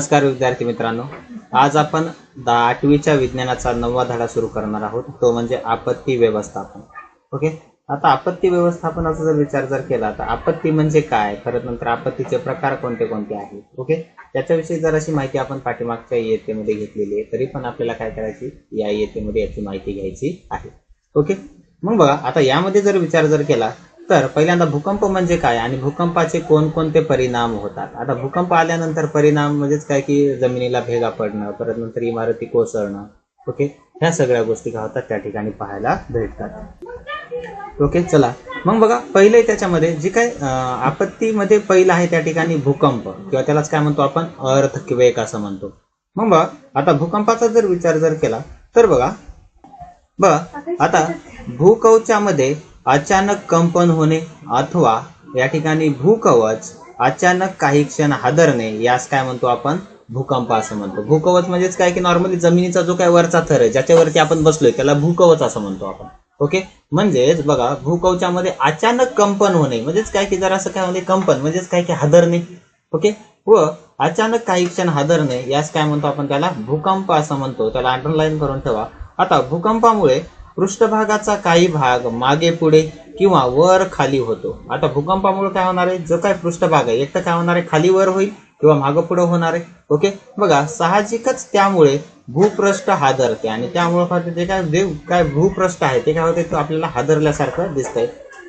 नमस्कार विद्यार्थी मित्रांनो. आज आपण आठवीच्या विज्ञानाचा नववा धडा सुरू करणार आहोत. तो म्हणजे आपत्ती व्यवस्थापन. ओके? आता आपत्ती व्यवस्थापनाचा जर विचार जर केला तर आपत्ती म्हणजे काय? खरं नंतर आपत्तीचे प्रकार कोणते कोणते आहेत? ओके? त्याच्याविषयी जर अशी माहिती आपण पाठीमागच्या इयत्तेमध्ये घेतलेली आहे तरी पण आपल्याला काय करायची? या इयत्तेमध्ये याची माहिती घ्यायची आहे. ओके? मग बघा आता यामध्ये जर विचार जर केला तर पहिल्यांदा भूकंप म्हणजे काय आणि भूकंपाचे कोणकोणते परिणाम होतात? आता भूकंप आल्यानंतर परिणाम म्हणजेच काय की जमिनीला भेगा पडणं परत नंतर इमारती कोसळणं ओके? ह्या सगळ्या गोष्टी काय होतात? त्या ठिकाणी पाहायला भेटतात. ओके चला. मग बघा पहिले त्याच्यामध्ये जी काय आपत्तीमध्ये पहिलं आहे त्या ठिकाणी भूकंप किंवा त्यालाच काय म्हणतो आपण? अर्थक्वेक असं म्हणतो. मग बघा आता भूकंपाचा जर विचार जर केला तर बघा बघा आता भूकवचामध्ये अचानक कंपन होणे अथवा या ठिकाणी भूकवच अचानक काही क्षण हादरणे यास काय म्हणतो आपण? भूकंप असं म्हणतो. भूकवच म्हणजेच काय की नॉर्मली जमिनीचा जो काय वरचा थर आहे ज्याच्यावरती आपण बसलोय त्याला भूकवच असं म्हणतो आपण. ओके म्हणजेच बघा भूकवचामध्ये अचानक कंपन होणे म्हणजेच काय की जरा असं काय म्हणजे कंपन म्हणजेच काय की हादरणे. ओके व अचानक काही क्षण हादरणे यास काय म्हणतो आपण त्याला? भूकंप असं म्हणतो. त्याला अंडरलाईन करून ठेवा. आता भूकंपामुळे पृष्ठभागाचा काही भाग मागे पुढे किंवा वर खाली होतो. आता भूकंपामुळे काय होणार आहे? जो काय पृष्ठभाग आहे एक तर काय होणार आहे? खाली वर होईल किंवा मागं पुढे होणार आहे. ओके? बघा साहजिकच त्यामुळे भूपृष्ठ हादरते. आणि त्यामुळे काय काय जे काय भूपृष्ठ आहे ते काय होते? तो आपल्याला हादरल्यासारखं दिसतंय.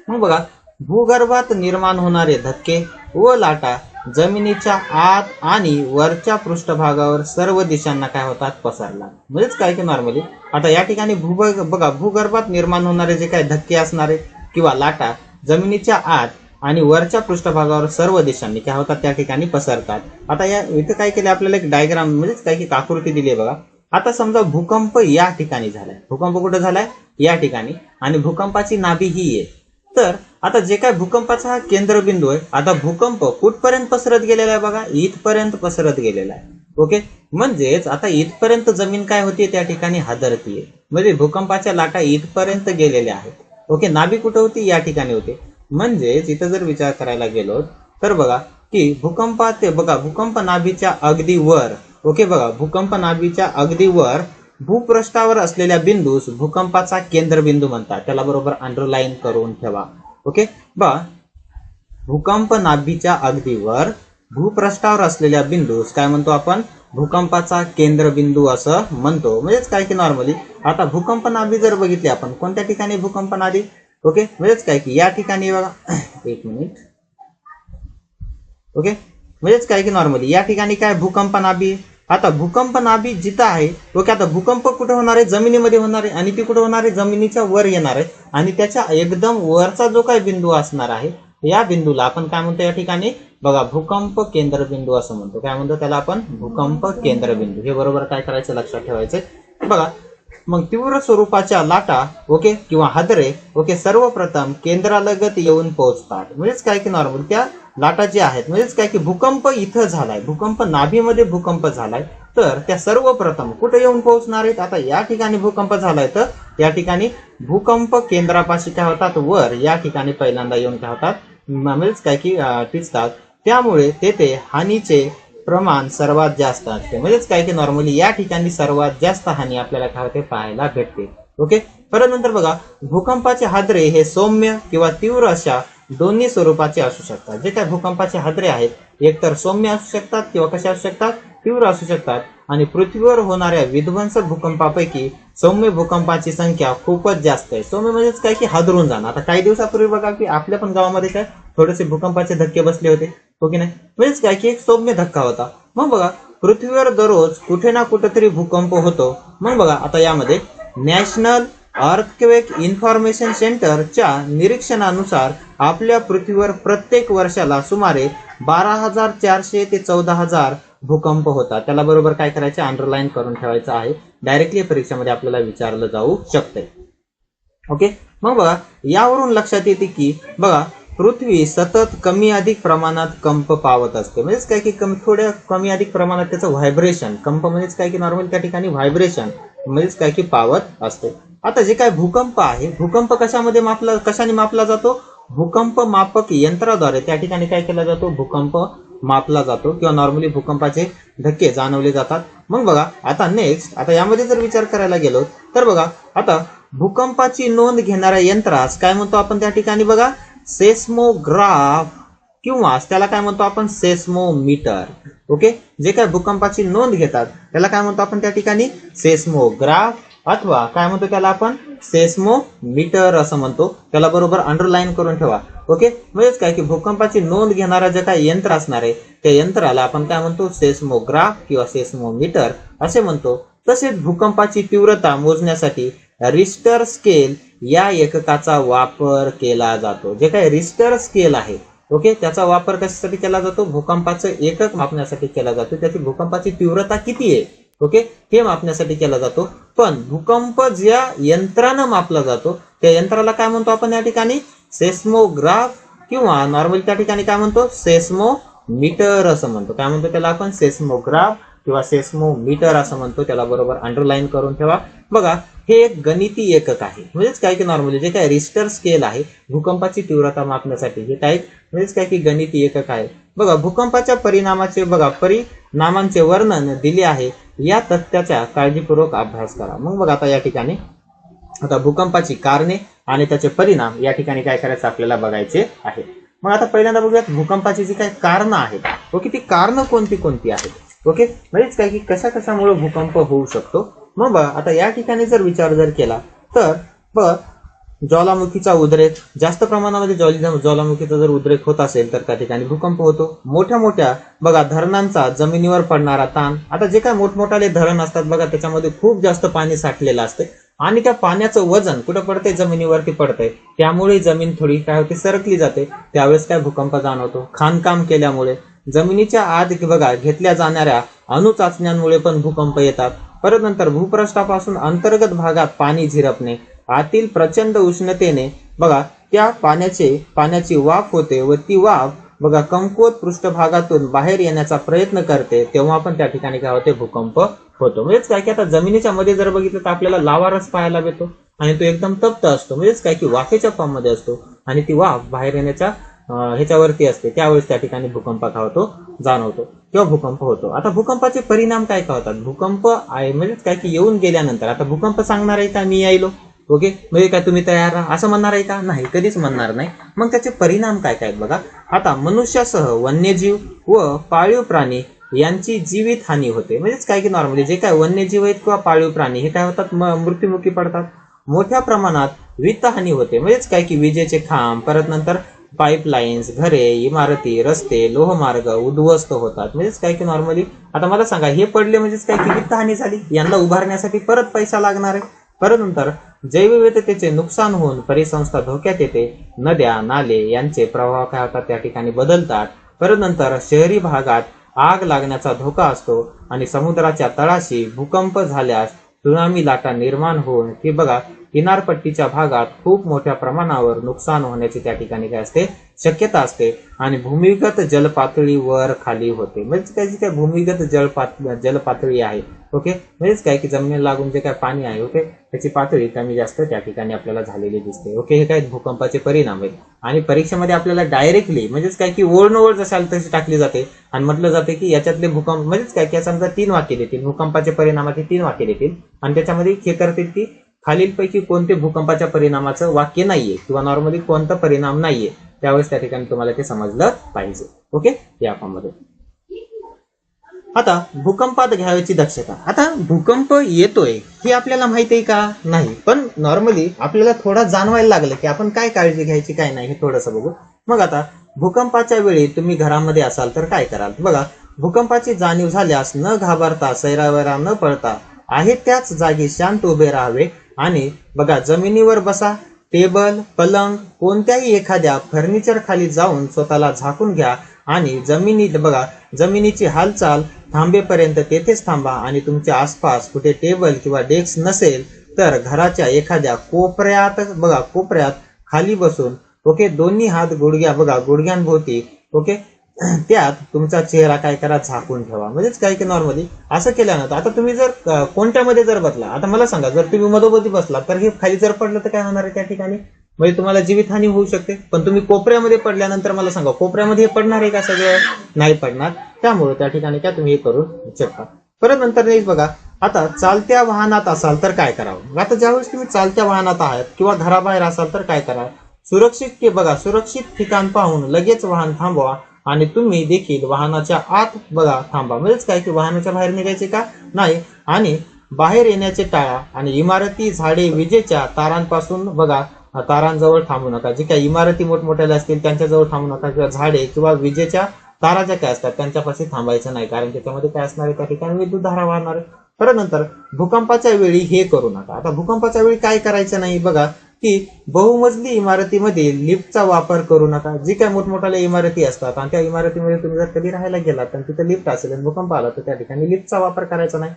मग बघा भूगर्भात निर्माण होणारे धक्के व लाटा जमिनीच्या आत आणि वरच्या पृष्ठभागावर सर्व दिशांना काय होतात? पसरला. म्हणजेच काय की नॉर्मली आता या ठिकाणी भूभाग बघा भूगर्भात निर्माण होणारे जे काय धक्के असणारे किंवा लाटा जमिनीच्या आत आणि वरच्या पृष्ठभागावर सर्व दिशांनी काय होतात? त्या ठिकाणी पसरतात. आता या इथं काय केलं आपल्याला एक डायग्राम म्हणजेच काय की आकृती दिली आहे बघा. आता समजा भूकंप या ठिकाणी झालाय. भूकंप कुठं झालाय? या ठिकाणी. आणि भूकंपाची नाभी ही आहे. तर आता जे काय भूकंपाचा हा केंद्रबिंदू आहे आता भूकंप कुठपर्यंत पसरत गेलेला आहे बघा? इथपर्यंत पसरत गेलेला आहे. ओके? म्हणजेच आता इथपर्यंत जमीन काय होती? त्या ठिकाणी हादरतीये म्हणजे भूकंपाच्या लाटा इथपर्यंत गेलेल्या आहेत. ओके? नाभी कुठं होती? या ठिकाणी होते. म्हणजेच इथं जर विचार करायला गेलो तर बघा की भूकंपात ते बघा भूकंप नाभीच्या अगदी वर. ओके? बघा भूकंप नाभीच्या अगदी वर भूपृष्ठावर असलेल्या बिंदूस भूकंपाचा केंद्रबिंदू म्हणतात. त्याला बरोबर अंडरलाईन करून ठेवा. ओके बा भूकंप नाभीच्या अगदी वर भूपृष्ठावर असलेल्या बिंदूस काय म्हणतो आपण? भूकंपाचा केंद्रबिंदू असं म्हणतो. म्हणजेच काय की नॉर्मली आता भूकंप नाभी जर बघितली आपण कोणत्या ठिकाणी भूकंप नाभी? ओके म्हणजेच काय की या ठिकाणी बघा. एक मिनिट ओके म्हणजेच काय की नॉर्मली या ठिकाणी काय भूकंप नाभी? आहे. आता भूकंप नाभी जिथं आहे ओके आता भूकंप कुठे होणार आहे? जमिनीमध्ये होणार आहे. आणि ती कुठे होणार आहे? जमिनीच्या वर येणार आहे. आणि त्याच्या एकदम वरचा जो काय बिंदू असणार आहे या बिंदूला आपण काय म्हणतो या ठिकाणी? बघा भूकंप केंद्रबिंदू असं म्हणतो. काय म्हणतो त्याला आपण? भूकंप केंद्रबिंदू हे बरोबर काय करायचं? लक्षात ठेवायचं बघा मग तीव्र स्वरूपाच्या लाटा ओके किंवा हादरे ओके सर्वप्रथम केंद्रालगत येऊन पोहोचतात. म्हणजेच काय की नॉर्मल त्या लाटा ज्या आहेत. म्हणजेच काय की भूकंप इथं झालाय. भूकंप नाभीमध्ये भूकंप झालाय. तर त्या सर्वप्रथम कुठे येऊन पोहोचणार आहेत? आता या ठिकाणी भूकंप झालाय तर या ठिकाणी भूकंप केंद्रापाशी काय होतात? वर या ठिकाणी पहिल्यांदा येऊन काय होतात? म्हणजेच काय की टिचतात. त्यामुळे तेथे हानीचे प्रमाण सर्वात जास्त असते. म्हणजेच काय की नॉर्मली या ठिकाणी सर्वात जास्त हानी आपल्याला काय होते? पाहायला भेटते. ओके? परत नंतर बघा. भूकंपाचे हादरे हे सौम्य किंवा तीव्र अशा दोन्ही स्वरूपाचे असू शकतात. जे काय भूकंपाचे हादरे आहेत एकतर सौम्य असू शकतात किंवा कसे असू शकतात? तीव्र असू शकतात. आणि पृथ्वीवर होणाऱ्या विध्वंसक भूकंपापैकी सौम्य भूकंपाची संख्या खूपच जास्त आहे. सौम्य म्हणजेच काय? की हादरून जाणं. आता काही दिवसापूर्वी बघा की आपल्या पण गावामध्ये काय? थोडेसे भूकंपाचे धक्के बसले होते. हो की नाही? म्हणजेच काय? की एक सौम्य धक्का होता. मग बघा पृथ्वीवर दररोज कुठे ना कुठेतरी भूकंप होतो. मग बघा आता यामध्ये नॅशनल अर्थक्वेक इन्फॉर्मेशन सेंटरच्या निरीक्षणानुसार आपल्या पृथ्वीवर प्रत्येक वर्षाला सुमारे बारा हजार चारशे ते चौदा हजार भूकंप होतात. त्याला बरोबर काय करायचं? अंडरलाईन करून ठेवायचं आहे. डायरेक्टली परीक्षेमध्ये आपल्याला विचारलं जाऊ शकते ओके मग बघा यावरून लक्षात येते की बघा पृथ्वी सतत कमी अधिक प्रमाणात कंप पावत असते. म्हणजेच काय की कमी थोड्या कमी अधिक प्रमाणात त्याचं व्हायब्रेशन कंप म्हणजेच काय की नॉर्मल त्या ठिकाणी व्हायब्रेशन म्हणजेच काय की पावत असते. आता जे काय भूकंप आहे भूकंप कशामध्ये मापला कशाने मापला जातो? भूकंप मापक यंत्राद्वारे. त्या ठिकाणी काय केला जातो? भूकंप मापला जातो किंवा नॉर्मली भूकंपाचे धक्के जाणवले जातात. मग बघा आता नेक्स्ट आता यामध्ये जर विचार करायला गेलो तर बघा आता भूकंपाची नोंद घेणाऱ्या यंत्रास काय म्हणतो आपण त्या ठिकाणी बघा? सेस्मोग्राफ. किंवा त्याला काय म्हणतो आपण सेस्मोमीटर ओके? जे काय भूकंपाची नोंद घेतात त्याला काय म्हणतो आपण त्या ठिकाणी? सेस्मोग्राफ अथवा काय म्हणतो त्याला आपण? सेस्मोमीटर असं म्हणतो. त्याला बरोबर अंडरलाईन करून ठेवा ओके? म्हणजेच काय की भूकंपाची नोंद घेणारा जे काही यंत्र असणार आहे त्या यंत्राला आपण काय म्हणतो? सेस्मोग्राफ किंवा सेस्मोमीटर असे म्हणतो. तसेच भूकंपाची तीव्रता मोजण्यासाठी रिस्टर स्केल या एककाचा वापर केला जातो. जे काय रिस्टर स्केल आहे ओके? त्याचा वापर कशासाठी केला जातो? भूकंपाचं एकक मापण्यासाठी केला जातो. त्याची भूकंपाची तीव्रता किती आहे? ओके? हे मापण्यासाठी केला जातो. पण भूकंप ज्या यंत्रानं मापला जातो त्या यंत्राला काय म्हणतो आपण या ठिकाणी? सेस्मोग्राफ किंवा नॉर्मली त्या ठिकाणी काय म्हणतो? सेस्मोमीटर असं म्हणतो. काय म्हणतो त्याला आपण? सेस्मोग्राफ. किंवा सेस्मोमीटर असं म्हणतो त्याला बरोबर अंडरलाईन करून ठेवा. बघा हे एक गणिती एकक आहे. म्हणजेच काय की नॉर्मली जे काय रिस्टर स्केल आहे भूकंपाची तीव्रता मापण्यासाठी हे काय? म्हणजेच काय की गणिती एकक आहे. बघा भूकंपाच्या परिणामाचे बघा परिणामांचे वर्णन दिले आहे. या तथ्याचा काळजीपूर्वक अभ्यास करा. मग बघा आता या ठिकाणी. आता भूकंपाची कारणे आणि त्याचे परिणाम या ठिकाणी काय करायचं आपल्याला बघायचे आहे. मग आता पहिल्यांदा बघूयात भूकंपाची जी काही कारणं आहेत ओके ती कारणं कोणती कोणती आहेत? ओके म्हणजेच काय की कशा कशामुळे भूकंप होऊ शकतो? मग बघा आता या ठिकाणी जर विचार जर केला तर बघ ज्वालामुखीचा उद्रेक जास्त प्रमाणामध्ये ज्वाली ज्वालामुखीचा जर उद्रेक होत असेल तर त्या ठिकाणी भूकंप होतो. मोठ्या मोठ्या बघा धरणांचा जमिनीवर पडणारा ताण. आता जे काय मोठमोठाले धरण असतात बघा त्याच्यामध्ये खूप जास्त पाणी साठलेलं असते. आणि त्या पाण्याचं वजन कुठं पडतंय? जमिनीवरती पडतंय. त्यामुळे जमीन थोडी काय होते? सरकली जाते. त्यावेळेस काय भूकंप जाणवतो? खाणकाम केल्यामुळे. जमिनीच्या आत बघा घेतल्या जाणाऱ्या अणुचाचण्यांमुळे पण भूकंप येतात. परत नंतर भूपृष्ठापासून अंतर्गत भागात पाणी झिरपणे. आतील प्रचंड उष्णतेने बघा त्या पाण्याचे पाण्याची वाफ होते व ती वाफ बघा कमकुवत पृष्ठभागातून बाहेर येण्याचा प्रयत्न करते तेव्हा पण त्या ठिकाणी काय होते? भूकंप होतो. म्हणजेच काय की आता जमिनीच्या मध्ये जर बघितलं तर आपल्याला लावारस पाहायला मिळतो आणि तो एकदम तप्त असतो. म्हणजेच काय की वाफेच्या फॉर्ममध्ये असतो आणि ती वाफ बाहेर येण्याच्या ह्याच्यावरती असते. त्यावेळेस त्या ठिकाणी भूकंप खा होतो? जाणवतो किंवा भूकंप होतो. आता भूकंपाचे परिणाम काय काय होतात? भूकंप आहे म्हणजेच काय की येऊन गेल्यानंतर. आता भूकंप सांगणार आहे का मी यायलो? ओके? म्हणजे काय तुम्ही तयार राहा? असं म्हणणार आहे का? नाही कधीच म्हणणार नाही. मग त्याचे परिणाम काय काय आहेत बघा? आता मनुष्यासह वन्यजीव व पाळीव प्राणी यांची जीवित हानी होते. म्हणजेच काय की नॉर्मली जे काय वन्यजीव आहेत किंवा पाळीव प्राणी हे काय होतात? म- मृत्युमुखी पडतात. मोठ्या प्रमाणात वित्तहानी होते. म्हणजेच काय की विजेचे खांब परत नंतर पाईपलाईन्स घरे इमारती रस्ते लोहमार्ग उद्ध्वस्त होतात. म्हणजेच काय की नॉर्मली आता मला सांगा हे पडले म्हणजेच काय की वित्तहानी झाली. यांना उभारण्यासाठी परत पैसा लागणार आहे. परत नंतर जैवविविधतेचे नुकसान होऊन परिसंस्था धोक्यात येते. नद्या नाले यांचे प्रवाह काय होतात? त्या ठिकाणी बदलतात. परत नंतर शहरी भागात आग लागण्याचा धोका असतो आणि समुद्राच्या तळाशी भूकंप झाल्यास सुनामी लाटा निर्माण होऊन की बघा किनारपट्टीच्या भागात खूप मोठ्या प्रमाणावर नुकसान होण्याची त्या ठिकाणी काय असते? शक्यता असते. आणि भूमिगत जलपातळी वर खाली होते. म्हणजे काय जी काय भूमिगत जलपात जलपातळी आहे ओके? म्हणजेच काय की जमिनीला लागून जे काय पाणी आहे ओके? त्याची पातळी कमी जास्त त्या ठिकाणी आपल्याला झालेली दिसते ओके? हे काय भूकंपाचे परिणाम आहेत. आणि परीक्षेमध्ये आपल्याला डायरेक्टली म्हणजेच काय की ओढ ओढ जशाल तशी टाकली जाते. आणि म्हटलं जाते की याच्यातले भूकंप म्हणजेच काय की समजा तीन वाक्य देतील. भूकंपाचे परिणामाचे तीन वाक्य देतील. आणि त्याच्यामध्ये हे करतील की खालीलपैकी कोणते भूकंपाच्या परिणामाचं वाक्य नाहीये किंवा नॉर्मली कोणता परिणाम नाहीये त्यावेळेस त्या ठिकाणी तुम्हाला ते समजलं पाहिजे. ओके या फॉर्ममध्ये आता भूकंपात घ्यावयाची दक्षता. आता भूकंप येतोय हे आपल्याला माहिती आहे का? नाही. पण नॉर्मली आपल्याला थोडा जाणवायला लागलं की आपण काय काळजी घ्यायची काय नाही हे थोडंसं बघू. मग आता भूकंपाच्या वेळी तुम्ही घरामध्ये असाल तर काय कराल? बघा भूकंपाची जाणीव झाल्यास न घाबरता सैरावैरा न पळता आहे त्याच जागी शांत उभे राहावे आणि बघा जमिनीवर बसा टेबल पलंग कोणत्याही एखाद्या फर्निचर खाली जाऊन स्वतःला झाकून घ्या आणि जमिनीत बघा जमिनीची हालचाल थांबेपर्यंत तेथेच थांबा आणि तुमच्या आसपास कुठे टेबल किंवा डेस्क नसेल तर घराच्या एखाद्या कोपऱ्यात बघा कोपऱ्यात खाली बसून ओके दोन्ही हात गुडघ्या बघा गुडघ्यांभोवती ओके त्यात तुमचा चेहरा काय करा झाकून ठेवा. म्हणजेच काय की नॉर्मली असं केल्यानंतर आता तुम्ही जर कोणत्यामध्ये जर बसला आता मला सांगा जर तुम्ही मधोमधी बसला तर हे खाली जर पडलं तर काय होणार आहे त्या ठिकाणी? म्हणजे तुम्हाला जीवितहानी होऊ शकते. पण तुम्ही कोपऱ्यामध्ये पडल्यानंतर मला सांगा कोपऱ्यामध्ये हे पडणार आहे का सगळं? नाही पडणार. त्यामुळे त्या ठिकाणी काय तुम्ही हे करू. शकता परत नंतर नाही बघा आता चालत्या वाहनात असाल तर काय करावं? आता ज्यावेळेस तुम्ही चालत्या वाहनात आहात किंवा घराबाहेर असाल तर काय करा सुरक्षित बघा सुरक्षित ठिकाण पाहून लगेच वाहन थांबवा. आणि तुम्ही देखील वाहनाच्या आत बघा थांबा. म्हणजेच काय की वाहनाच्या बाहेर निघायचे का? नाही. आणि बाहेर येण्याचे टाळा आणि इमारती झाडे विजेच्या तारांपासून बघा. तारांजवळ थांबू नका. जे काही इमारती मोठमोठ्याल्या असतील त्यांच्याजवळ थांबू नका. किंवा झाडे किंवा विजेच्या तारा ज्या काय असतात त्यांच्यापाशी थांबायचं नाही. कारण त्याच्यामध्ये काय असणार आहे? त्या ठिकाणी विद्युत धारा वाहणार आहे. परत नंतर भूकंपाच्या वेळी हे करू नका. आता भूकंपाच्या वेळी काय करायचं नाही? बघा. की बहुमजली इमारतीमध्ये लिफ्टचा वापर करू नका. जी काय मोठमोठ्या इमारती असतात आणि त्या इमारतीमध्ये तुम्ही जर कधी राहायला गेलात तर तिथे लिफ्ट असेल आणि भूकंप आला तर त्या ठिकाणी लिफ्टचा वापर करायचा नाही.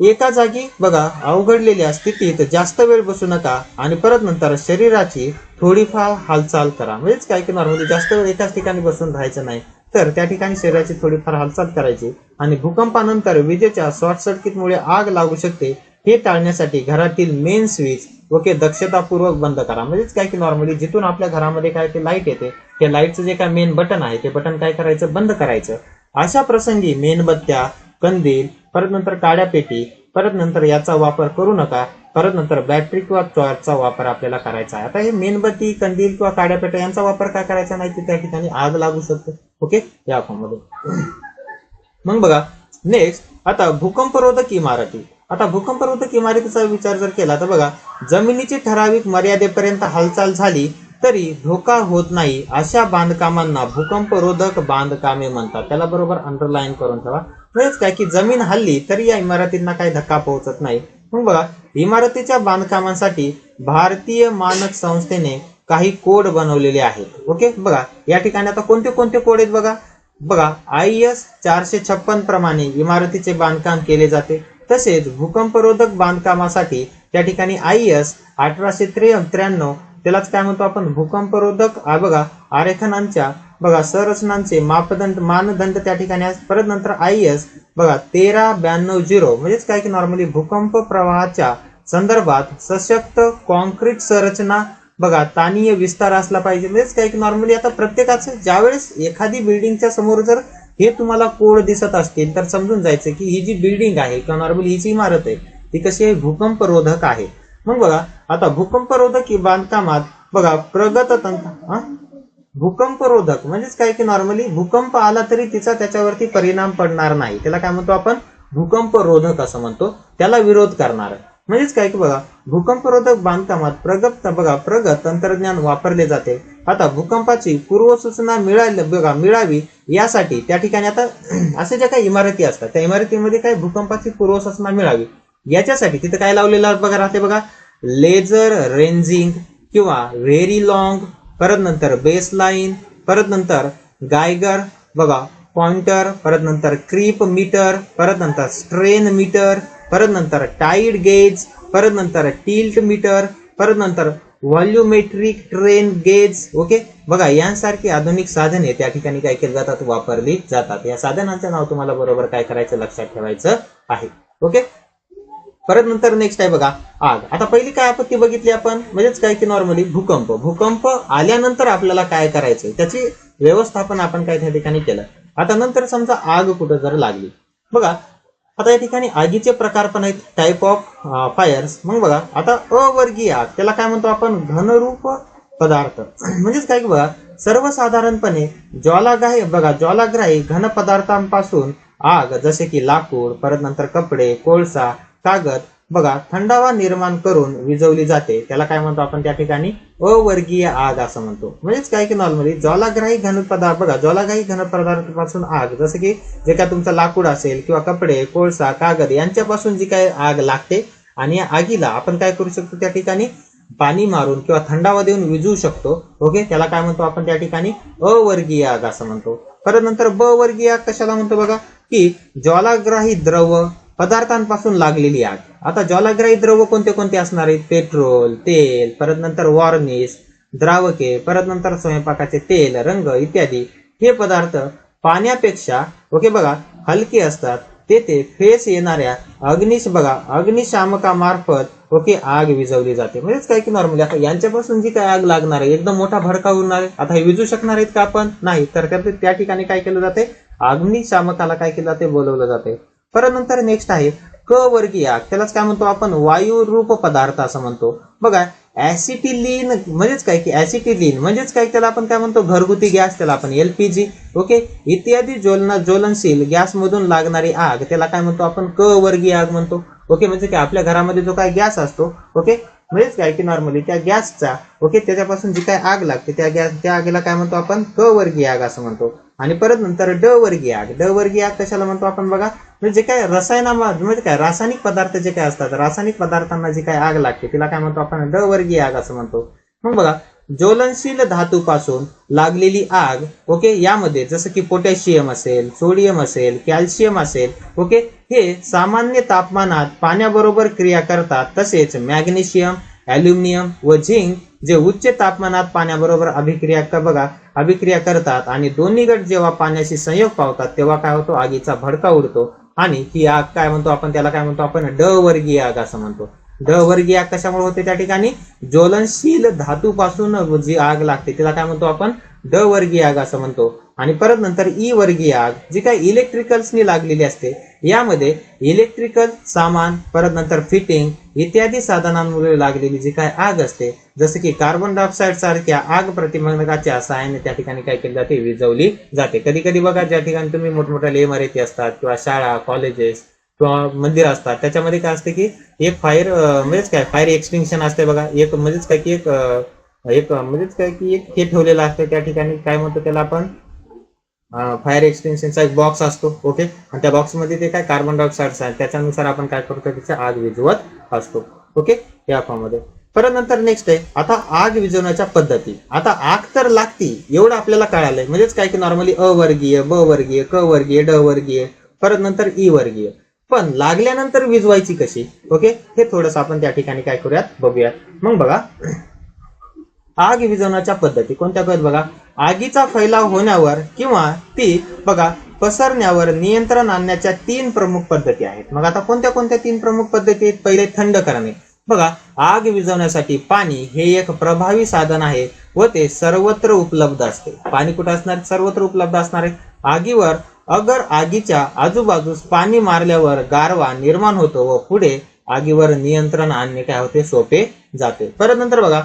एका जागी बघा अवघडलेल्या स्थितीत जास्त वेळ बसू नका आणि परत नंतर शरीराची थोडीफार हालचाल करा. म्हणजेच काय की नॉर्मली जास्त वेळ एकाच ठिकाणी बसून राहायचं नाही. तर त्या ठिकाणी शरीराची थोडीफार हालचाल करायची आणि भूकंपानंतर विजेच्या शॉर्ट सर्किटमुळे आग लागू शकते. हे टाळण्यासाठी घरातील मेन स्विच ओके दक्षतापूर्वक बंद करा. म्हणजेच काय की नॉर्मली जिथून आपल्या घरामध्ये काय ते लाइट येते ते लाईटचं जे काय मेन बटन आहे ते बटन काय करायचं? बंद करायचं. अशा प्रसंगी मेणबत्त्या कंदील परत नंतर काड्या पेटी परत नंतर याचा वापर करू नका. परत नंतर बॅटरी किंवा टॉर्चचा वापर आपल्याला करायचा आहे. आता हे मेणबत्ती कंदील किंवा काड्या पेट्या यांचा वापर काय करायचा नाही? की त्या ठिकाणी आग लागू शकते. ओके? या मध्ये. मग बघा. नेक्स्ट आता भूकंपरोधक इमारती. आता भूकंपरोधक इमारतीचा विचार जर केला तर बघा जमिनीची ठराविक मर्यादेपर्यंत हालचाल झाली तरी धोका होत नाही अशा बांधकामांना भूकंपरोधक बांधकामे म्हणतात. त्याला बरोबर अंडरलाईन करून ठेवा. म्हणजेच काय की जमीन हल्ली तरी या इमारतींना काही धक्का पोहोचत नाही. मग बघा इमारतीच्या बांधकामांसाठी भारतीय मानक संस्थेने काही कोड बनवलेले आहेत. ओके? बघा या ठिकाणी आता कोणते कोणते कोड आहेत बघा? बघा आय एस चारशे छप्पन प्रमाणे इमारतीचे बांधकाम केले जाते. तसेच भूकंपरोधक बांधकामासाठी त्या ठिकाणी आय एस अठराशे त्र्याण्णव त्यालाच काय म्हणतो आपण? भूकंपरोधक बघा आरेखनांच्या बघा संरचनांचे मापदंड मानदंड त्या ठिकाणी परत नंतर आय एस बघा तेरा ब्याण्णव झिरो म्हणजेच काय की नॉर्मली भूकंप प्रवाहाच्या संदर्भात सशक्त कॉन्क्रीट संरचना बघा तानीय विस्तार असला पाहिजे. म्हणजेच काय की नॉर्मली आता प्रत्येकाचं ज्यावेळेस एखादी बिल्डिंगच्या समोर जर हे तुम्हाला कोड दिसत असतील तर समजून जायचं की ही जी बिल्डिंग आहे किंवा नॉर्मली ही जी इमारत आहे ती कशी आहे? भूकंपरोधक आहे. मग बघा आता भूकंपरोधक बांधकामात बघा प्रगत तंत्र भूकंपरोधक म्हणजेच काय की नॉर्मली भूकंप आला तरी तिचा त्याच्यावरती परिणाम पडणार नाही. त्याला काय म्हणतो आपण? भूकंपरोधक असं म्हणतो. त्याला विरोध करणार. म्हणजेच काय की बघा भूकंपरोधक बांधकामात प्रगत बघा प्रगत तंत्रज्ञान वापरले जाते. आता भूकंपाची पूर्वसूचना मिळाली बघा मिळावी यासाठी त्या ठिकाणी आता असे ज्या काही इमारती असतात त्या इमारतीमध्ये काय भूकंपाची पूर्वसूचना मिळावी. याच्यासाठी तिथं काय लावलेलं बघा राहते बघा लेझर रेंजिंग किंवा व्हेरी लॉंग परत नंतर बेस लाईन परत नंतर गायगर बघा पॉइंटर परत नंतर क्रीप मीटर परत नंतर स्ट्रेन मीटर परत नंतर टाईड गेज परत नंतर टिल्ट मीटर परत नंतर व्हॉल्युमेट्रिक ट्रेन गेज ओके बघा यांसारखी आधुनिक साधने त्या ठिकाणी काय केली जातात? वापरली जातात. या साधनांचं नाव तुम्हाला बरोबर काय करायचं लक्षात ठेवायचं आहे. ओके परत नंतर नेक्स्ट आहे बघा आग. आता पहिली काय आपत्ती बघितली आपण? म्हणजेच काय की नॉर्मली भूकंप. भूकंप आल्यानंतर आपल्याला काय करायचं त्याची व्यवस्थापन आपण काय त्या ठिकाणी केलं? आता नंतर समजा आग कुठं जर लागली. बघा आता या ठिकाणी आगीचे प्रकार पण आहेत. टाईप ऑफ फायर्स मग बघा आता अवर्गीय आग त्याला काय म्हणतो आपण? घनरूप पदार्थ. म्हणजेच काय की बघा सर्वसाधारणपणे ज्वालाग्राही बघा ज्वालाग्राही घन पदार्थांपासून आग जसे की लाकूड परत नंतर कपडे कोळसा कागद बघा थंडावा निर्माण करून विजवली जाते. त्याला काय म्हणतो आपण त्या ठिकाणी? अवर्गीय आग असं म्हणतो. म्हणजेच काय की नॉर्मली ज्वालाग्राही घन पदार्थ बघा ज्वालाग्राही घन पदार्थापासून आग जसं की जे काय तुमचं लाकूड असेल किंवा कपडे कोळसा कागद यांच्यापासून जी काय आग लागते आणि या आगीला आपण काय करू शकतो त्या ठिकाणी? पाणी मारून किंवा थंडावा देऊन विजवू शकतो. ओके त्याला काय म्हणतो आपण त्या ठिकाणी? अवर्गीय आग असं म्हणतो. परत नंतर ब वर्गीय आग कशाला म्हणतो बघा? की ज्वालाग्राही द्रव पदार्थांपासून लागलेली आग. आता ज्वालाग्राही द्रव कोणते कोणते असणार आहेत? पेट्रोल तेल परत नंतर वॉर्निश द्रावके परत नंतर स्वयंपाकाचे तेल रंग इत्यादी. हे पदार्थ पाण्यापेक्षा ओके बघा हलके असतात. तेथे फेस येणाऱ्या अग्निश बघा अग्निशामकामार्फत ओके आग विझवली जाते. म्हणजेच काय की नॉर्मली आता यांच्यापासून जी काय आग लागणार आहे? एकदम मोठा भडका उरणार आहे. आता हे विजू शकणार आहेत का आपण? नाही. तर त्या ठिकाणी काय केलं जाते? अग्निशामकाला काय केलं जाते? बोलवलं जाते. परत नंतर नेक्स्ट आहे क वर्गीय आग त्यालाच काय म्हणतो आपण? वायू रूप पदार्थ असं म्हणतो. बघा ऍसिटिलीन म्हणजेच काय की ऍसिटिलीन म्हणजेच काय? त्याला आपण काय म्हणतो? घरगुती गॅस त्याला आपण एलपीजी ओके? इत्यादी ज्वलन ज्वलनशील गॅसमधून लागणारी आग त्याला काय म्हणतो आपण? क वर्गीय आग म्हणतो. ओके? म्हणजे काय? आपल्या घरामध्ये जो काय गॅस असतो ओके? म्हणजेच काय की नॉर्मली त्या गॅसचा ओके त्याच्यापासून जी काय आग लागते त्या गॅस त्या आगीला काय म्हणतो आपण? क वर्गीय आग असं म्हणतो. आणि परत नंतर ड वर्गीय आग. ड वर्गीय आग कशाला म्हणतो आपण बघा? म्हणजे जे काय रसायना म्हणजे काय रासायनिक पदार्थ जे काय असतात रासायनिक पदार्थांना जी काय आग लागते तिला काय म्हणतो आपण? ड वर्गीय आग असं म्हणतो. मग बघा ज्वलनशील धातूपासून लागलेली आग ओके? यामध्ये जसं की पोटॅशियम असेल सोडियम असेल कॅल्शियम असेल ओके? हे सामान्य तापमानात पाण्याबरोबर क्रिया करतात. तसेच मॅग्नेशियम अल्युमिनियम व झिंक जे उच्च तापमानात पाण्याबरोबर अभिक्रिया बघा अभिक्रिया करतात आणि दोन्ही गट जेव्हा पाण्याशी संयोग पावतात तेव्हा काय होतो? आगीचा भडका उडतो. आणि ती आग काय म्हणतो आपण? त्याला काय म्हणतो आपण? ड वर्गीय आग असं म्हणतो. ड वर्गीय आग कशामुळे होते त्या ठिकाणी? ज्वलनशील धातूपासून जी आग लागते तिला काय म्हणतो आपण? ड वर्गीय आग असं म्हणतो. आणि परत नंतर ई वर्गीय आग जी काय इलेक्ट्रिकल्सनी लागलेली असते यामध्ये इलेक्ट्रिकल सामान परत नंतर फिटिंग इत्यादी साधनांमुळे लागलेली जी काय आग असते जसं की कार्बन डायऑक्साईड सारख्या आग प्रतिबंधकाच्या साहाय्याने त्या ठिकाणी काय केली जाते? विझवली जाते. कधी कधी बघा ज्या ठिकाणी तुम्ही मोठमोठ्या इमारती असतात किंवा शाळा कॉलेजेस किंवा मंदिर असतात. त्याच्यामध्ये काय असते की एक फायर म्हणजेच काय फायर एक्सटेन्शन असते बघा. एक म्हणजेच काय की एक एक म्हणजेच काय की एक हे ठेवलेलं असतं. त्या ठिकाणी काय म्हणतो त्याला आपण फायर एक्सटेन्शनचा एक बॉक्स असतो. ओके आणि त्या बॉक्समध्ये ते काय कार्बन डायऑक्साईड आहे. त्याच्यानुसार आपण काय करतो त्याची आग विझवत असतो. ओके या फॉर्ममध्ये परत नंतर नेक्स्ट आहे. आता आग विझवण्याच्या पद्धती. आता आग तर लागती. एवढं आपल्याला कळालंय. म्हणजेच काय की नॉर्मली अ वर्गीय ब वर्गीय क वर्गीय ड वर्गीय परत नंतर ई वर्गीय पण लागल्यानंतर विजवायची कशी? ओके हे थोडस आपण त्या ठिकाणी काय करूयात? बघूयात. मग बघा. आग विझवण्याच्या पद्धती कोणत्या आहेत बघा? आगीचा फैलाव होण्यावर किंवा ती बघा पसरण्यावर नियंत्रण आणण्याच्या तीन प्रमुख पद्धती आहेत. मग आता कोणत्या कोणत्या तीन प्रमुख पद्धती आहेत? पहिले थंड करणे. बघा आग विझवण्यासाठी पाणी हे एक प्रभावी साधन आहे व ते सर्वत्र उपलब्ध असते. पाणी कुठं असणार? सर्वत्र उपलब्ध असणार आहे. आगीवर अगर आगीच्या आजूबाजूस पाणी मारल्यावर गारवा निर्माण होतो व पुढे आगीवर नियंत्रण आणणे काय होते? सोपे जाते. परत नंतर बघा.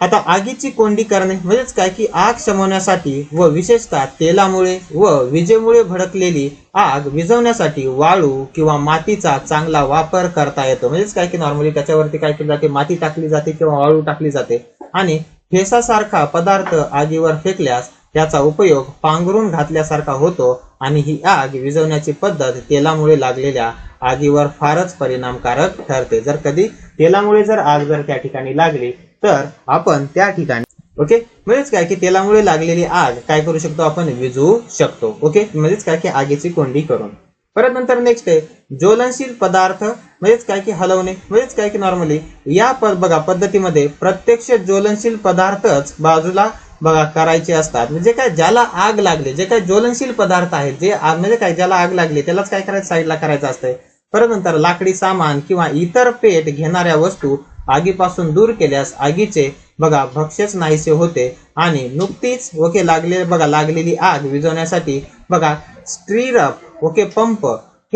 आता आगीची कोंडी करणे म्हणजेच काय? की आग शमवण्यासाठी व विशेषतः तेलामुळे व विजेमुळे भडकलेली आग विझवण्यासाठी वाळू किंवा मातीचा चांगला वापर करता येतो. म्हणजेच काय? की नॉर्मली त्याच्यावरती काय केली जाते? माती टाकली जाते किंवा वाळू टाकली जाते. आणि फेसासारखा पदार्थ आगीवर फेकल्यास त्याचा उपयोग पांघरून घातल्यासारखा होतो आणि ही आग विझवण्याची पद्धत तेलामुळे लागलेल्या आगीवर फारच परिणामकारक ठरते. जर कधी तेलामुळे जर आग जर त्या ठिकाणी लागली तर आपण त्या ठिकाणी ओके? म्हणजेच काय की तेलामुळे लागलेली आग काय करू शकतो? आपण विझवू शकतो ओके? म्हणजेच काय की आगीची कोंडी करून. परत नंतर नेक्स्ट आहे ज्वलनशील पदार्थ म्हणजेच काय की हलवणे. म्हणजेच काय की नॉर्मली या पद बघा पद्धतीमध्ये प्रत्यक्ष ज्वलनशील पदार्थच बाजूला बघा करायचे असतात. म्हणजे काय ज्याला आग लागली जे काय ज्वलनशील पदार्थ आहेत जे आग म्हणजे काय ज्याला आग लागली त्यालाच काय करायचं साईडला करायचं असतंय. परत नंतर लाकडी सामान किंवा इतर पेट घेणाऱ्या वस्तू आगीपासून दूर केल्यास आगीचे बघा भक्ष्यच नाहीसे होते आणि नुकतीच ओके लागले बघा लागलेली आग विझवण्यासाठी बघा स्ट्रीरप ओके पंप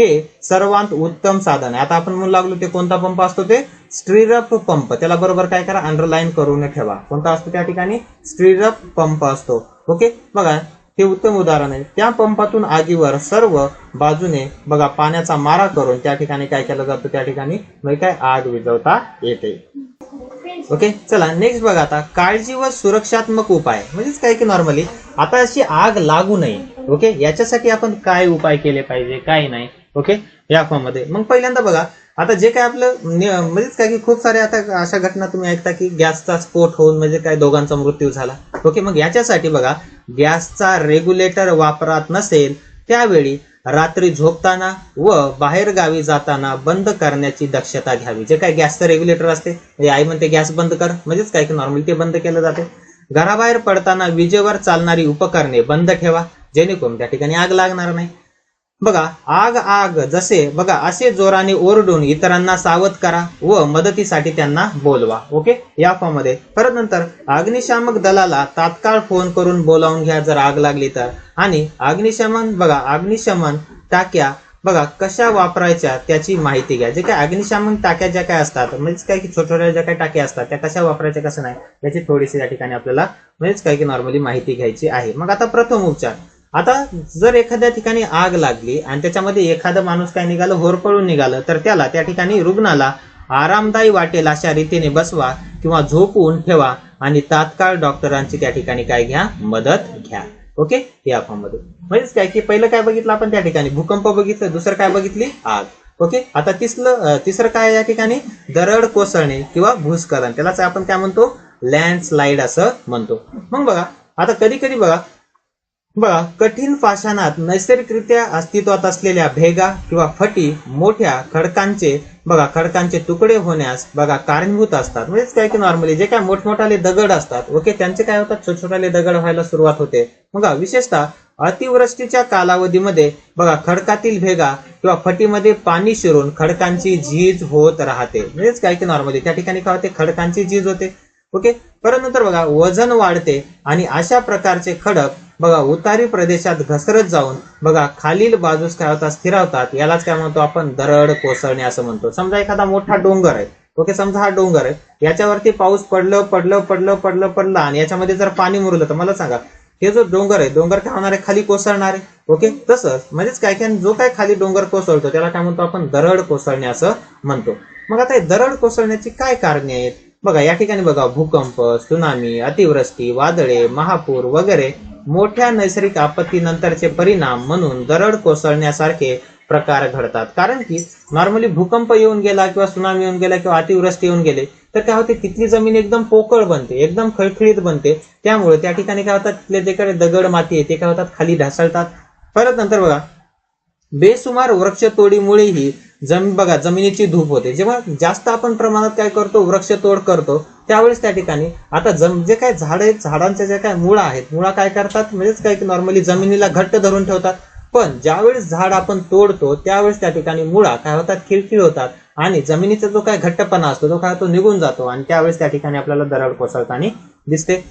हे सर्वात उत्तम साधन आहे. आता आपण म्हणू लागलो ते कोणता पंप असतो ते? Stirrup pump. त्याला बरोबर काय करा? अंडरलाईन करून ठेवा. कोणता असतो त्या ठिकाणी? स्ट्रीरप पंप असतो. ओके? बघा हे उत्तम उदाहरण आहे. त्या पंपातून आगीवर सर्व बाजूने बघा पाण्याचा मारा करून त्या ठिकाणी काय केलं जातं? त्या ठिकाणी म्हणजे काय? आग विझवता येते. ओके? चला नेक्स्ट बघा आता. काळजी व सुरक्षात्मक उपाय. म्हणजेच काय की नॉर्मली आता अशी आग लागू नये. ओके? याच्यासाठी आपण काय उपाय केले पाहिजे? काय नाही? ओके? या फॉर्ममध्ये मग पहिल्यांदा बघा आता जे काय आपलं म्हणजेच काय की खूप सारे आता अशा घटना तुम्ही ऐकता की गॅसचा स्फोट होऊन म्हणजे काय दोघांचा मृत्यू झाला. ओके मग याच्यासाठी बघा गॅसचा रेग्युलेटर वापरात नसेल त्यावेळी रात्री झोपताना व बाहेर गावी जाताना बंद करण्याची दक्षता घ्यावी. जे काय गॅसचं रेग्युलेटर असते म्हणजे आई म्हणते गॅस बंद कर. म्हणजेच काय की नॉर्मली ते बंद केलं जाते. घराबाहेर पडताना विजेवर चालणारी उपकरणे बंद ठेवा जेणेकरून त्या ठिकाणी आग लागणार नाही. बघा आग आग जसे बघा असे जोराने ओरडून इतरांना सावध करा व मदतीसाठी त्यांना बोलवा. ओके या फॉर्ममध्ये परत नंतर अग्निशामक दलाला तात्काळ फोन करून बोलावून घ्या जर आग लागली तर. आणि अग्निशमन बघा अग्निशमन टाक्या बघा कशा वापरायच्या त्याची माहिती घ्या. जे काय अग्निशमन टाक्या ज्या काय असतात म्हणजेच काय की छोट्या छोट्या ज्या काय टाक्या असतात त्या कशा वापरायच्या कसं नाही याची थोडीशी या ठिकाणी आपल्याला म्हणजेच काय की नॉर्मली माहिती घ्यायची आहे. मग आता प्रथम उपचार आता जर एखाद्या ठिकाणी आग लागली आणि त्याच्यामध्ये एखादा माणूस काय निघालं होरपळून निघालं तर त्याला त्या ठिकाणी रुग्णाला आरामदायी वाटेल अशा रीतीने बसवा किंवा झोपवून ठेवा आणि तात्काळ डॉक्टरांची त्या ठिकाणी काय घ्या मदत घ्या. ओके? या फॉर्म म्हणजेच काय की पहिलं काय बघितलं आपण त्या ठिकाणी? भूकंप बघितलं दुसरं काय बघितली? आग. ओके? आता तिसरं तिसरं काय या ठिकाणी? दरड कोसळणे किंवा भूस्खलन. त्यालाच आपण काय म्हणतो? लँडस्लाइड असं म्हणतो. मग बघा आता कधी कधी बघा बघा कठीण पाषाणात नैसर्गिकरित्या अस्तित्वात असलेल्या भेगा किंवा फटी मोठ्या खडकांचे बघा खडकांचे तुकडे होण्यास बघा कारणीभूत असतात. म्हणजेच काय की नॉर्मली जे काय मोठमोठाले दगड असतात ओके त्यांचे काय होतात? छोटछोटाले दगड व्हायला सुरुवात होते. बघा विशेषतः अतिवृष्टीच्या कालावधीमध्ये बघा खडकातील भेगा किंवा फटीमध्ये पाणी शिरून खडकांची झीज होत राहते. म्हणजेच काय की नॉर्मली त्या ठिकाणी काय होते? खडकांची झीज होते. ओके? परत बघा वजन वाढते आणि अशा प्रकारचे खडक बघा उतारी प्रदेशात घसरत जाऊन बघा खालील बाजूस काय होतात स्थिरावतात यालाच काय म्हणतो आपण? दरड कोसळणे असं म्हणतो. समजा एखादा मोठा डोंगर आहे. ओके समजा हा डोंगर आहे. याच्यावरती पाऊस पडलं पडलं पडलं पडलं पडलं आणि याच्यामध्ये जर पाणी मुरलं तर मला सांगा हे जो डोंगर आहे डोंगर काय होणार आहे? खाली कोसळणार आहे. ओके? तसंच म्हणजेच काय काय जो काय खाली डोंगर कोसळतो त्याला काय म्हणतो आपण? दरड कोसळणे असं म्हणतो. मग आता हे दरड कोसळण्याची काय कारणे आहेत? बघा या ठिकाणी बघा भूकंप सुनामी अतिवृष्टी वादळे महापूर वगैरे मोठ्या नैसर्गिक आपत्तीनंतरचे परिणाम म्हणून दरड कोसळण्यासारखे प्रकार घडतात. कारण की नॉर्मली भूकंप येऊन गेला किंवा सुनामी येऊन गेला किंवा अतिवृष्टी येऊन गेले तर काय होते? तिथली जमीन एकदम पोकळ बनते एकदम खळखळीत बनते. त्यामुळे त्या ठिकाणी काय होतात? तिथले जे काही दगड माती आहे ते काय होतात? खाली ढासळतात. परत नंतर बघा बेसुमार वृक्षतोडीमुळेही जमीन बघा जमिनीची धूप होते. जेव्हा जास्त आपण प्रमाणात काय करतो वृक्षतोड करतो त्यावेळेस त्या ठिकाणी आता जम जे काय झाड आहेत झाडांचे जे काय मुळा आहेत मुळा काय करतात? म्हणजेच काय नॉर्मली जमिनीला घट्ट धरून ठेवतात. पण ज्यावेळेस झाड आपण तोडतो त्यावेळेस त्या ठिकाणी मुळा काय होतात? खिळखिळ होतात. आणि जमिनीचा जो काय घट्टपणा असतो तो काय तो निघून जातो. आणि त्यावेळेस त्या ठिकाणी आपल्याला दरड कोसळताना दिसते.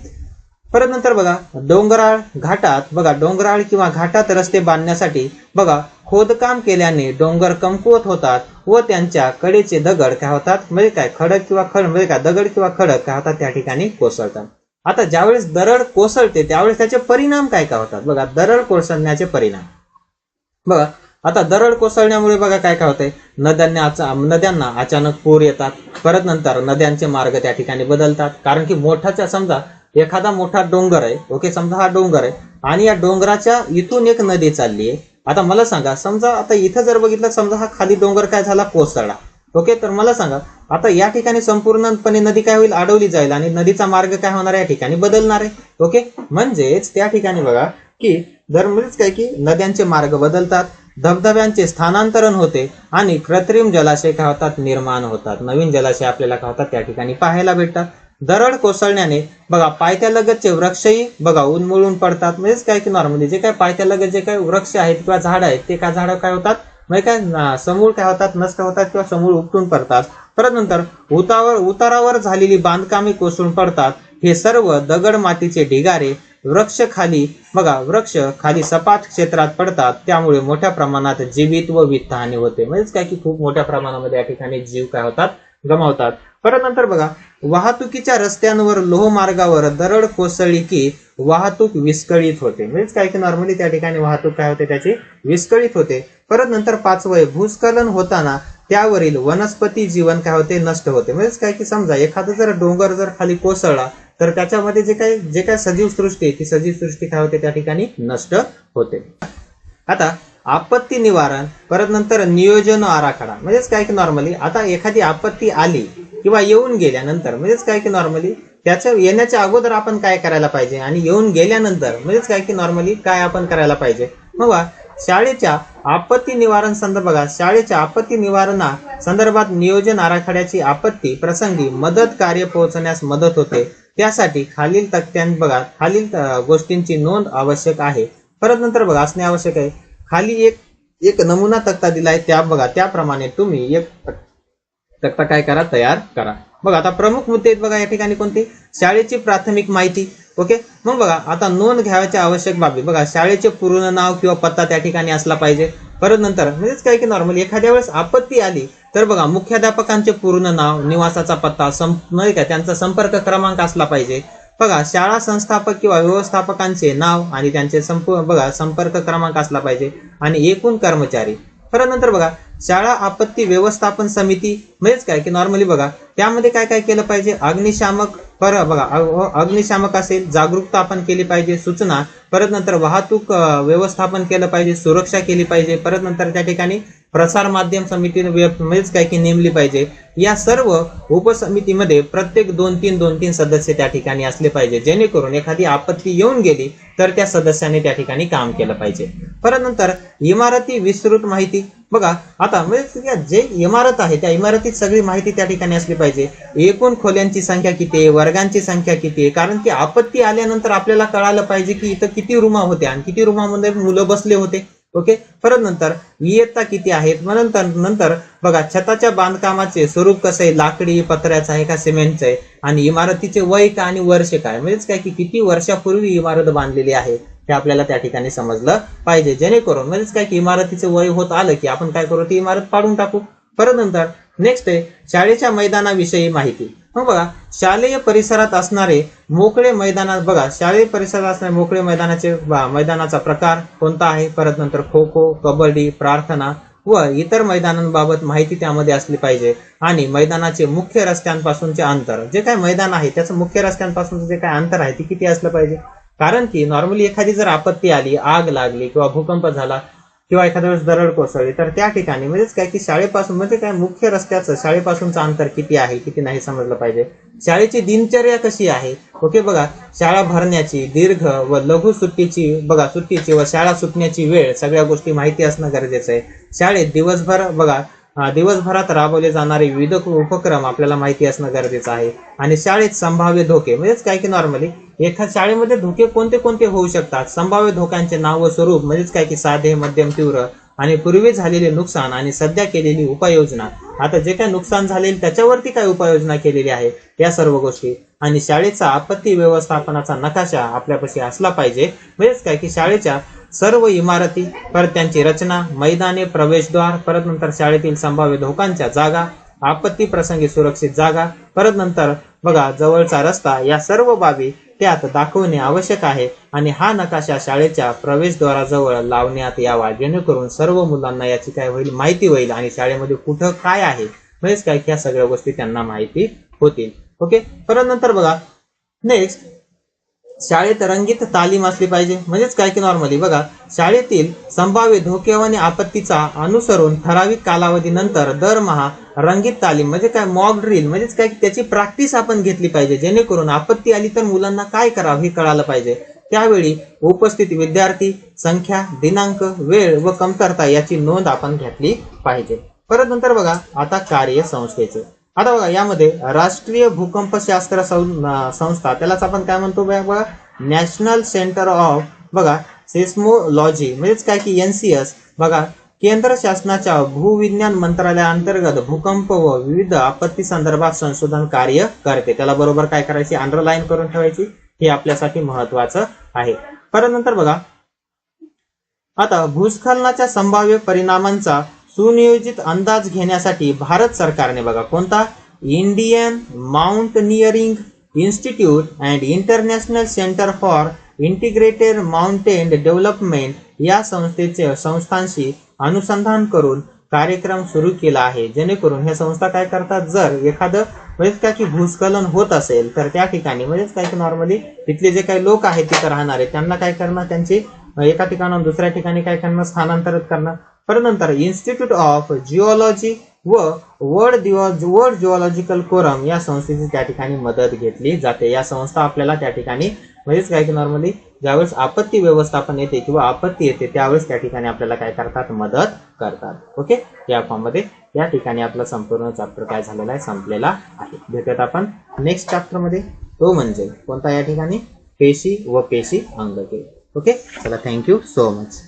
परत नंतर बघा डोंगराळ घाटात बघा डोंगराळ किंवा घाटात रस्ते बांधण्यासाठी बघा खोदकाम केल्याने डोंगर कमकुवत होतात व त्यांच्या कडेचे दगड काय होतात? म्हणजे काय? खडक किंवा खड म्हणजे काय? दगड किंवा खडक काय होतात? त्या ठिकाणी कोसळतात. आता ज्यावेळेस दरड कोसळते त्यावेळेस त्याचे परिणाम काय काय होतात? बघा दरड कोसळण्याचे परिणाम. बघा आता दरड कोसळण्यामुळे बघा काय काय होतंय नद्यांना नद्यांना अचानक पूर येतात. परत नंतर नद्यांचे मार्ग त्या ठिकाणी बदलतात. कारण की मोठाच्या समजा एखादा मोठा डोंगर आहे ओके समजा हा डोंगर आहे आणि या डोंगराच्या इथून एक नदी चालली आहे. आता मला सांगा समजा आता इथं जर बघितलं समजा हा खाली डोंगर काय झाला कोसळला ओके तर मला सांगा आता या ठिकाणी संपूर्णपणे नदी काय होईल? अडवली जाईल आणि नदीचा मार्ग काय होणार या ठिकाणी बदलणार आहे. ओके म्हणजेच त्या ठिकाणी बघा की दर म्हणजेच काय की नद्यांचे मार्ग बदलतात धबधब्यांचे स्थानांतरण होते आणि कृत्रिम जलाशय काय होतात? निर्माण होतात. नवीन जलाशय आपल्याला काय होतात? त्या ठिकाणी पाहायला भेटतात. दरड कोसळण्याने बघा पायथ्यालगतचे वृक्षही बघा उन्मळून पडतात. म्हणजेच काय की नॉर्मली जे काय पायथ्या लगत जे काय वृक्ष आहेत किंवा झाड आहेत ते काय झाडं काय होतात? म्हणजे काय समूळ काय होतात नष्ट होतात किंवा समूळ उपटून पडतात. परत नंतर उतावर उतारावर झालेली बांधकामे कोसळून पडतात. हे सर्व दगड मातीचे ढिगारे वृक्ष खाली बघा वृक्ष खाली सपाट क्षेत्रात पडतात. त्यामुळे मोठ्या प्रमाणात जीवित व वित्तहानी होते. म्हणजेच काय की खूप मोठ्या प्रमाणामध्ये या ठिकाणी जीव काय होतात? गमावतात. परत नंतर बघा वाहतुकीच्या रस्त्यांवर लोहमार्गावर दरड कोसळली की वाहतूक विस्कळीत होते. म्हणजेच काय की नॉर्मली त्या ठिकाणी वाहतूक काय होते? त्याची विस्कळीत होते. परत नंतर पाचवय भूस्खलन होताना त्यावरील वनस्पती जीवन काय होते? नष्ट होते. म्हणजेच काय की समजा एखादा जर डोंगर जर खाली कोसळला तर त्याच्यामध्ये जे काही जे काही सजीव सृष्टी आहे ती सजीव सृष्टी काय होते? त्या ठिकाणी नष्ट होते. आता आपत्ती निवारण परत नंतर नियोजन आराखडा. म्हणजेच काय की नॉर्मली आता एखादी आपत्ती आली किंवा येऊन गेल्यानंतर म्हणजेच काय की नॉर्मली त्याच्या येण्याच्या अगोदर आपण काय करायला पाहिजे आणि येऊन गेल्यानंतर म्हणजेच काय की नॉर्मली काय आपण करायला पाहिजे? मग शाळेच्या आपत्ती निवारण संदर्भात शाळेच्या आपत्ती निवारणा संदर्भात नियोजन आराखड्याची आपत्ती प्रसंगी मदत कार्य पोहोचण्यास मदत होते. त्यासाठी खालील तक्त्यां बघा खालील गोष्टींची नोंद आवश्यक आहे. परत नंतर बघा असणे आवश्यक आहे. खाली एक एक नमुना तक्ता दिलाय त्या बघा त्याप्रमाणे तुम्ही एक तक्ता काय करा तयार करा. बघा आता प्रमुख मुद्दे आहेत बघा या ठिकाणी कोणते? शाळेची प्राथमिक माहिती ओके? मग बघा आता नोंद घ्यावयाच्या आवश्यक बाबी. बघा शाळेचे पूर्ण नाव किंवा पत्ता त्या ठिकाणी असला पाहिजे. परत नंतर म्हणजेच काय की नॉर्मल एखाद्या वेळेस आपत्ती आली तर बघा मुख्याध्यापकांचे पूर्ण नाव निवासाचा पत्ता सं नाही का त्यांचा संपर्क क्रमांक असला पाहिजे. बघा शाळा संस्थापक किंवा व्यवस्थापकांचे नाव आणि त्यांचे संप बघा संपर्क क्रमांक असला पाहिजे आणि एकूण कर्मचारी. खरं नंतर बघा शाळा आपत्ती व्यवस्थापन समिती म्हणजेच काय की नॉर्मली बघा त्यामध्ये काय काय केलं पाहिजे? अग्निशामक पर बघा अग्निशामक असेल जागरूकता आपण केली पाहिजे सूचना परत नंतर वाहतूक व्यवस्थापन केलं पाहिजे सुरक्षा केली पाहिजे परत नंतर त्या ठिकाणी प्रसार माध्यम समितीने म्हणजेच काय की नेमली पाहिजे. या सर्व उपसमितीमध्ये प्रत्येक दोन तीन दोन तीन सदस्य त्या ठिकाणी असले पाहिजे. जेणेकरून एखादी आपत्ती येऊन गेली तर त्या सदस्याने त्या ठिकाणी काम केलं पाहिजे. परत नंतर इमारती विस्तृत माहिती बघा आता म्हणजे जे इमारत आहे त्या इमारतीत सगळी माहिती त्या ठिकाणी असली पाहिजे. एकूण खोल्यांची संख्या किती आहे वर्गांची संख्या किती? आहे कारण की आपत्ती आल्यानंतर आपल्याला कळालं पाहिजे की इथं किती रुमा होत्या आणि किती रुमामध्ये मुलं बसले होते. ओके? परत नंतर इयत्ता किती आहेत? मग नंतर नंतर बघा छताच्या बांधकामाचे स्वरूप कसं आहे? लाकडी पत्र्याचं आहे का? सिमेंटचं आहे. आणि इमारतीचे वय का आणि वर्ष काय? म्हणजेच काय की किती वर्षापूर्वी इमारत बांधलेली आहे? हे आपल्याला त्या ठिकाणी समजलं पाहिजे. जेणेकरून म्हणजेच काय की इमारतीचं वय होत आलं की आपण काय करू ती इमारत पाडून टाकू. परत नंतर नेक्स्ट आहे शाळेच्या मैदानाविषयी माहिती. मग बघा शालेय परिसरात असणारे मोकळे मैदानात बघा शालेय परिसरात असणारे मोकळे मैदानाचे मैदानाचा प्रकार कोणता आहे? परत नंतर खो खो कबड्डी प्रार्थना व इतर मैदानांबाबत माहिती त्यामध्ये असली पाहिजे. आणि मैदानाचे मुख्य रस्त्यांपासूनचे अंतर. जे काय मैदान आहे त्याचं मुख्य रस्त्यांपासूनचं जे काय अंतर आहे ते किती असलं पाहिजे? कारण की नॉर्मली एखादी जर आपत्ती आली आग लागली किंवा भूकंप झाला किंवा एखाद्या वेळेस दरड कोसळली तर त्या ठिकाणी म्हणजेच काय की शाळेपासून म्हणजे काय मुख्य रस्त्याचं शाळेपासूनचं अंतर किती आहे किती नाही समजलं पाहिजे. शाळेची दिनचर्या कशी आहे? ओके बघा शाळा भरण्याची दीर्घ व लघु सुट्टीची बघा सुट्टीची व शाळा सुटण्याची वेळ सगळ्या गोष्टी माहिती असणं गरजेचं आहे. शाळेत दिवसभर बघा दिवसभरात राबवले जाणारे विविध उपक्रम आपल्याला माहिती असणं गरजेचं आहे. आणि शाळेत संभाव्य धोके म्हणजेच काय की नॉर्मली एखाद शाळेमध्ये धोके कोणते कोणते होऊ शकतात? संभाव्य धोक्यांचे नाव व स्वरूप म्हणजेच काय की साधे मध्यम तीव्र आणि पूर्वी झालेले नुकसान आणि सध्या केलेली उपाययोजना. आता जे काय नुकसान झालेले त्याच्यावरती काय उपाययोजना केलेली आहे? या सर्व गोष्टी. आणि शाळेचा आपत्ती व्यवस्थापनाचा नकाशा आपल्यापाशी असला पाहिजे. म्हणजेच काय की शाळेच्या सर्व इमारती परत त्यांची रचना मैदाने प्रवेशद्वार परत नंतर शाळेतील संभाव्य धोकांच्या जागा आपत्ती प्रसंगी सुरक्षित जागा परत नंतर बघा जवळचा रस्ता या सर्व बाबी त्यात दाखवणे आवश्यक आहे आणि हा नकाशा शाळेच्या प्रवेशद्वाराजवळ लावण्यात यावा जेणेकरून सर्व मुलांना याची काय होईल माहिती होईल आणि शाळेमध्ये कुठं काय आहे म्हणजेच काय ह्या सगळ्या गोष्टी त्यांना माहिती होतील. ओके? परत नंतर बघा. नेक्स्ट शाळेत रंगीत तालीम असली पाहिजे. म्हणजेच काय की नॉर्मली बघा शाळेतील संभाव्य धोके आणि आपत्तीचा अनुसरून ठराविक कालावधीनंतर दरमहा रंगीत तालीम म्हणजे काय मॉक ड्रिल म्हणजेच काय त्याची प्रॅक्टिस आपण घेतली पाहिजे. जेणेकरून आपत्ती आली तर मुलांना काय करावं हे कळालं पाहिजे. त्यावेळी उपस्थित विद्यार्थी संख्या दिनांक वेळ व कमतरता याची नोंद आपण घेतली पाहिजे. परत नंतर बघा आता कार्य संस्थेचे आता बघा यामध्ये राष्ट्रीय भूकंपशास्त्र सं- संस्था त्यालाच आपण काय म्हणतो बघा नॅशनल सेंटर ऑफ बघा सेस्मोलॉजी म्हणजेच काय की एनसीएस बघा केंद्र शासनाच्या भूविज्ञान मंत्रालयाअंतर्गत भूकंप व विविध आपत्ती संदर्भात संशोधन कार्य करते. त्याला बरोबर काय करायची? अंडरलाईन करून ठेवायची. हे आपल्यासाठी महत्वाचं आहे. परत नंतर बघा. आता भूस्खलनाच्या संभाव्य परिणामांचा सुनियोजित अंदाज घेण्यासाठी भारत सरकारने बघा कोणता? Indian mountaineering institute and international centre for integrated mountain development या संस्थेचे संस्थांशी अनुसंधान करून कार्यक्रम सुरू केला आहे. जेणेकरून ह्या संस्था काय करतात? जर एखादं म्हणजेच काय की भूस्खलन होत असेल तर त्या ठिकाणी म्हणजेच काय की नॉर्मली तिथले जे काही लोक आहेत तिथं राहणारे त्यांना काय करणं त्यांची एका ठिकाणाहून दुसऱ्या ठिकाणी काय करणं स्थानांतरित करणं परत नंतर इन्स्टिट्यूट ऑफ जिओलॉजी व वर्ल्ड दिओ वर्ल्ड जिओलॉजिकल कोरम या संस्थेची त्या ठिकाणी मदत घेतली जाते. या संस्था आपल्याला त्या ठिकाणी म्हणजेच काय की नॉर्मली ज्यावेळेस आपत्ती व्यवस्थापन येते किंवा आपत्ती येते त्यावेळेस त्या ठिकाणी आपल्याला काय करतात? मदत करतात. ओके या फॉर्ममध्ये या ठिकाणी आपला संपूर्ण चॅप्टर काय झालेला आहे? संपलेला आहे. भेटत आपण नेक्स्ट चॅप्टरमध्ये तो म्हणजे कोणता या ठिकाणी? पेशी व पेशी अंगके ओके चला थँक्यू सो मच